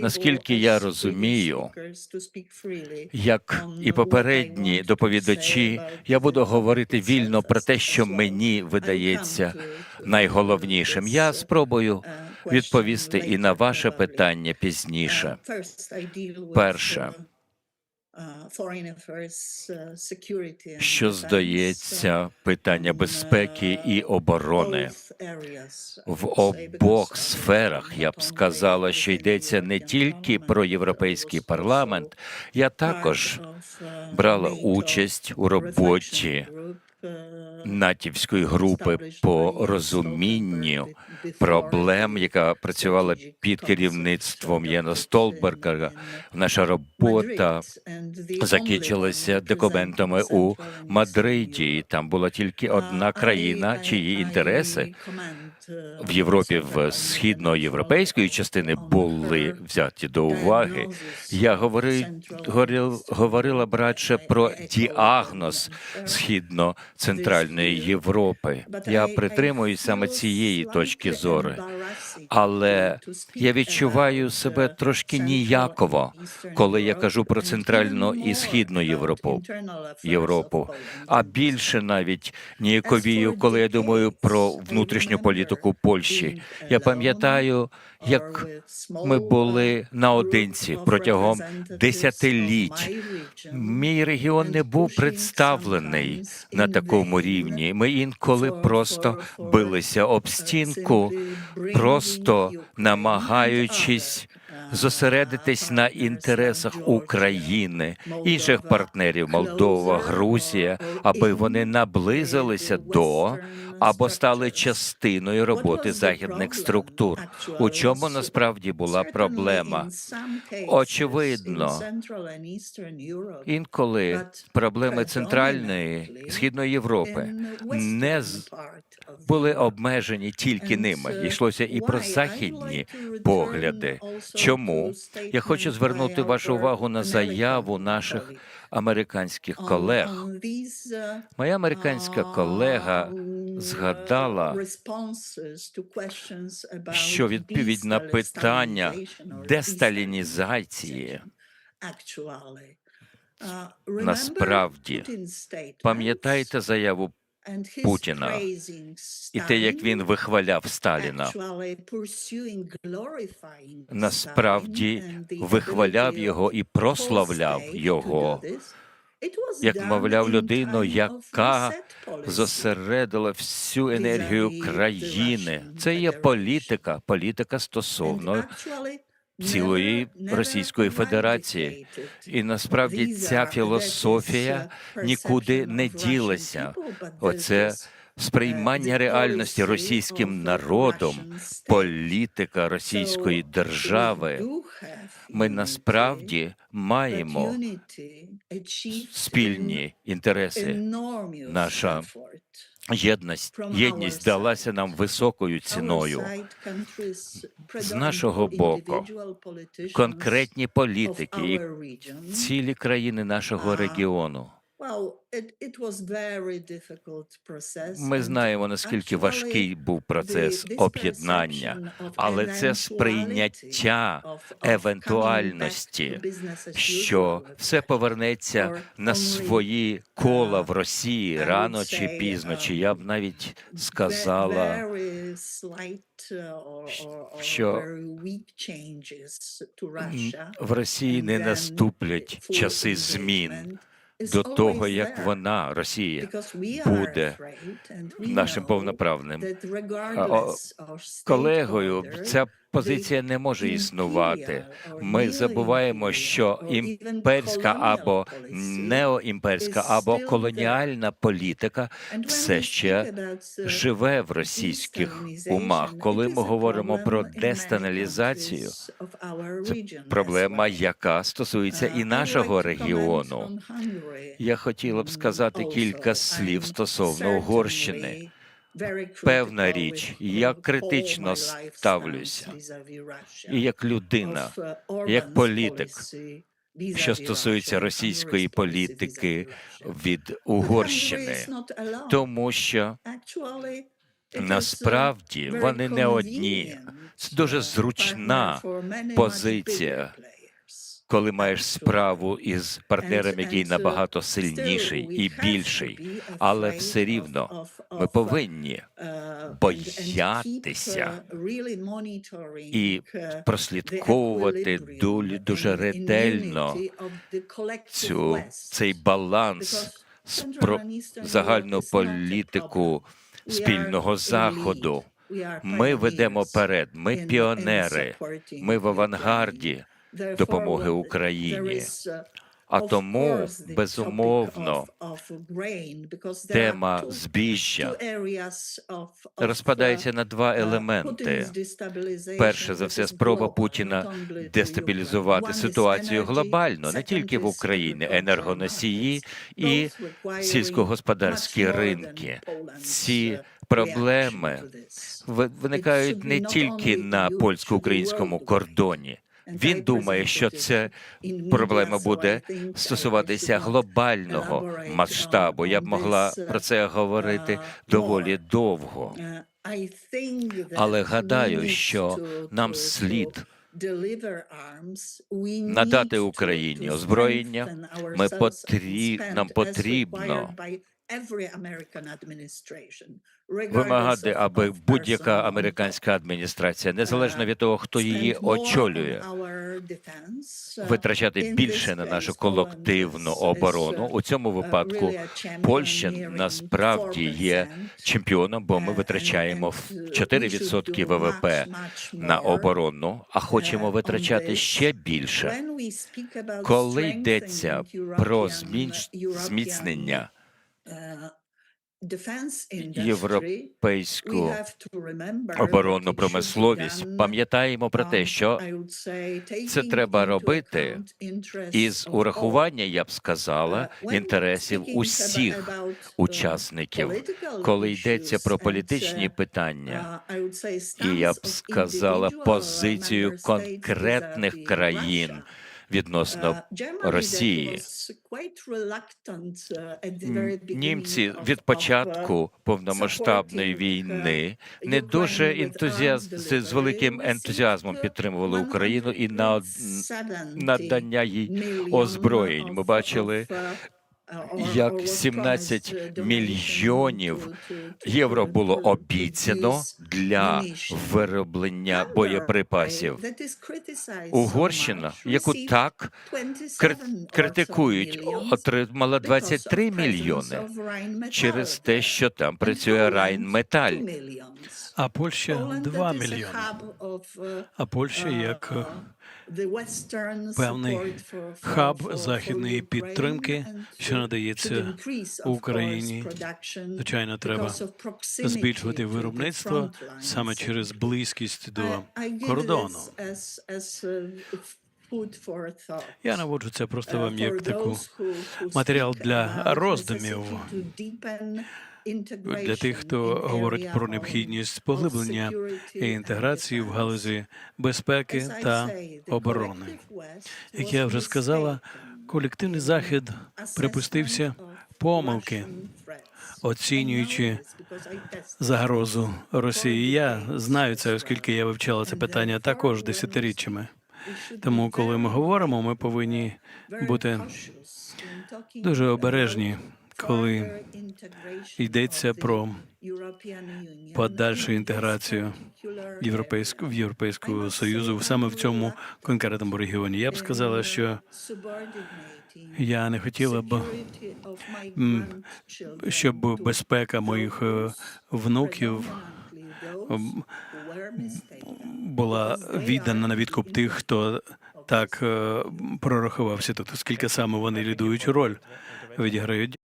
Наскільки я розумію, як і попередні доповідачі, я буду говорити вільно про те, що мені видається найголовнішим. Я спробую відповісти і на ваше питання пізніше. Перше, Що здається, питання безпеки і оборони в обох сферах я б сказала, що йдеться не тільки про європейський парламент. Я також брала участь у роботі натівської групи по розумінню проблем, яка працювала під керівництвом Єна Столберга. Наша робота закінчилася документами у Мадриді. І Там була тільки одна країна, чиї інтереси в Європі в східноєвропейської частини були взяті до уваги. Я говорив, говорила б радше про діагноз східно-центральної Європи. Я притримуюсь саме цієї точки зору. Але я відчуваю себе трошки ніяково, коли я кажу про центральну і східну Європу. Європу, а більше навіть ніяковію, коли я думаю про внутрішню політику Польщі. Я пам'ятаю, як ми були наодинці протягом десятиліть. Мій регіон не був представлений на такому рівні. Ми інколи просто билися об стінку, просто намагаючись зосередитись на інтересах України, інших партнерів Молдова, Грузія, аби вони наблизилися до або стали частиною роботи західних структур. У чому насправді була проблема? Очевидно, інколи проблеми центральної східної Європи не були обмежені тільки ними. Йшлося і про західні погляди. Чому я хочу звернути вашу увагу на заяву наших американських колег? Моя американська колега згадала, що відповідь на питання десталінізації насправді. пам'ятаєте заяву Путіна. і те, як він вихваляв Сталіна. Насправді вихваляв його і прославляв його, як мовляв людину, яка зосередила всю енергію країни. Це є політика, політика стосовно цілої Російської Федерації. І насправді ця філософія нікуди не ділася. Оце сприймання реальності російським народом, політика російської держави. Ми насправді маємо спільні інтереси. Наша єдність, єдність далася нам високою ціною. З нашого боку, Конкретні політики і цілі країни нашого регіону. Ми знаємо, наскільки важкий був процес об'єднання, але це сприйняття евентуальності, що все повернеться на свої кола в Росії рано чи пізно, чи я б навіть сказала, що в Росії не наступлять часи змін до того, як вона, Росія, буде нашим повноправним колегою. Ця позиція не може існувати. Ми забуваємо, що імперська або неоімперська або колоніальна політика все ще живе в російських умах. Коли ми говоримо про дестаналізацію, це проблема, яка стосується і нашого регіону. Я хотіла б сказати кілька слів стосовно Угорщини. Певна річ, я критично ставлюся і як людина, як політик, що стосується російської політики від Угорщини, тому що Насправді вони не одні. Це дуже зручна позиція, коли маєш справу із партнером, який набагато сильніший і більший. Але все рівно ми повинні боятися і прослідковувати дулі дуже ретельно цю цей баланс спро загальну політику спільного заходу. Ми ведемо перед, ми піонери, ми в авангарді допомоги Україні. А тому, безумовно, тема збіжжя розпадається на два елементи. Перше за все, спроба Путіна дестабілізувати ситуацію глобально, не тільки в Україні, енергоносії і сільськогосподарські ринки. Ці проблеми виникають не тільки на польсько-українському кордоні. Він думає, що це проблема буде стосуватися глобального масштабу. Я б могла про це говорити доволі довго. Але гадаю, що нам слід надати Україні озброєння. Ми потрі... Нам потрібно Вимагати, аби будь-яка американська адміністрація, незалежно від того, хто її очолює, витрачати більше на нашу колективну оборону. У цьому випадку Польща насправді є чемпіоном, бо ми витрачаємо в 4% ВВП на оборону, а хочемо витрачати ще більше. Коли йдеться про зміцнення європейську оборонну промисловість, пам'ятаємо про те, що це треба робити із урахування, я б сказала, інтересів усіх учасників, коли йдеться про політичні питання, і я б сказала позицію конкретних країн відносно Росії. Німці від початку повномасштабної війни не дуже ентузіаз... з з великим ентузіазмом підтримували Україну і на надання їй озброєнь. Ми бачили, як 17 мільйонів євро було обіцяно для вироблення боєприпасів. Угорщина, яку так критикують, отримала 23 мільйони через те, що там працює Райнметаль. А Польща 2 мільйони. А Польща як е, певний хаб західної підтримки, що надається Україні. звичайно треба збільшувати виробництво саме через близькість до кордону. Я наводжу це просто вам як таку матеріал для роздумів для тих, хто говорить про необхідність поглиблення і інтеграції в галузі безпеки та оборони. Як я вже сказала, колективний захід припустився помилки, оцінюючи загрозу Росії. Я знаю це, оскільки я вивчала це питання також десятиріччями. Тому, коли ми говоримо, ми повинні бути дуже обережні, коли йдеться про подальшу інтеграцію європейську в Європейського союзу саме в цьому конкретному регіоні. Я б сказала, що я не хотіла б, щоб безпека моїх е, внуків була віддана на відкуп тих, хто так е, прорахувався тут, оскільки саме вони лідують роль відіграють.